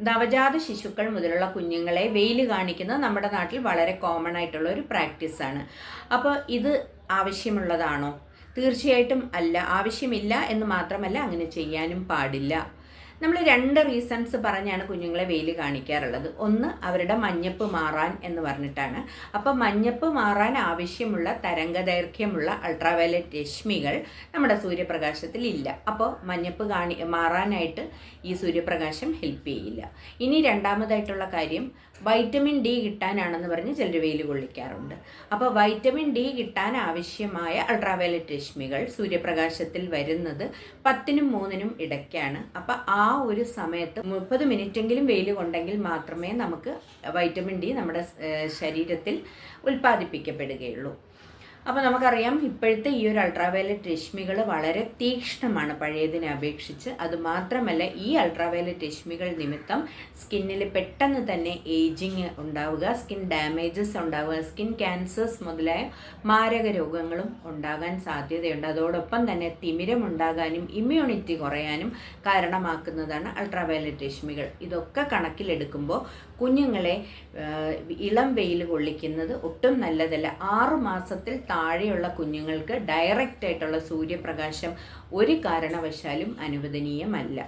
നവജാത ശിശുക്കൾ മുതലുള്ള കുഞ്ഞുങ്ങളെ വെയിൽ കാണിക്കുന്നത് നമ്മുടെ നാട്ടിൽ വളരെ കോമൺ ആയിട്ടുള്ള ഒരു പ്രാക്ടീസാണ് അപ്പോൾ ഇത് ആവശ്യമുള്ളതാണോ? തീർച്ചയായിട്ടും അല്ല. ആവശ്യമില്ല എന്ന് മാത്രമല്ല അങ്ങനെ ചെയ്യാനും പാടില്ല. നമ്മൾ രണ്ട് റീസൺസ് പറഞ്ഞാണ് കുഞ്ഞുങ്ങളെ വെയിൽ കാണിക്കാറുള്ളത്. ഒന്ന് അവരുടെ മഞ്ഞപ്പ് മാറാൻ എന്ന് പറഞ്ഞിട്ടാണ്. അപ്പം മഞ്ഞപ്പ് മാറാൻ ആവശ്യമുള്ള തരംഗ തരംഗദൈർഘ്യമുള്ള അൾട്രാവയലറ്റ് രശ്മികൾ നമ്മുടെ സൂര്യപ്രകാശത്തിൽ ഇല്ല. അപ്പോൾ മഞ്ഞപ്പ് കാണി മാറാനായിട്ട് ഈ സൂര്യപ്രകാശം ഹെൽപ്പ് ചെയ്യില്ല. ഇനി രണ്ടാമതായിട്ടുള്ള കാര്യം വൈറ്റമിൻ ഡി കിട്ടാനാണെന്ന് പറഞ്ഞ് ചിലർ വെയിൽ കൊള്ളിക്കാറുണ്ട്. അപ്പോൾ വൈറ്റമിൻ ഡി കിട്ടാൻ ആവശ്യമായ അൾട്രാവയലറ്റ് രശ്മികൾ സൂര്യപ്രകാശത്തിൽ വരുന്നത് പത്തിനും മൂന്നിനും ഇടയ്ക്കാണ്. അപ്പോൾ ആ ഒരു സമയത്ത് മുപ്പത് മിനിറ്റെങ്കിലും വെയിൽ കൊണ്ടെങ്കിൽ മാത്രമേ നമുക്ക് വൈറ്റമിൻ ഡി നമ്മുടെ ശരീരത്തിൽ ഉൽപ്പാദിപ്പിക്കപ്പെടുകയുള്ളൂ. അപ്പോൾ നമുക്കറിയാം ഇപ്പോഴത്തെ ഈ ഒരു അൾട്രാവയലറ്റ് രശ്മികൾ വളരെ തീക്ഷ്ണമാണ് പഴയതിനെ അപേക്ഷിച്ച്. അതുമാത്രമല്ല ഈ അൾട്രാവയലറ്റ് രശ്മികൾ നിമിത്തം സ്കിന്നിൽ പെട്ടെന്ന് തന്നെ ഏജിങ് ഉണ്ടാവുക സ്കിൻ ഡാമേജസ് ഉണ്ടാവുക സ്കിൻ ക്യാൻസേഴ്സ് മുതലായ മാരക രോഗങ്ങളും ഉണ്ടാകാൻ സാധ്യതയുണ്ട്. അതോടൊപ്പം തന്നെ തിമിരം ഉണ്ടാകാനും ഇമ്മ്യൂണിറ്റി കുറയാനും കാരണമാക്കുന്നതാണ് അൾട്രാവയലറ്റ് രശ്മികൾ. ഇതൊക്കെ കണക്കിലെടുക്കുമ്പോൾ കുഞ്ഞുങ്ങളെ ഇളം വെയിൽ കൊള്ളിക്കുന്നത് ഒട്ടും നല്ലതല്ല. ആറു മാസത്തിൽ താഴെയുള്ള കുഞ്ഞുങ്ങൾക്ക് ഡയറക്റ്റ് ആയിട്ടുള്ള സൂര്യപ്രകാശം ഒരു കാരണവശാലും അനുവദനീയമല്ല.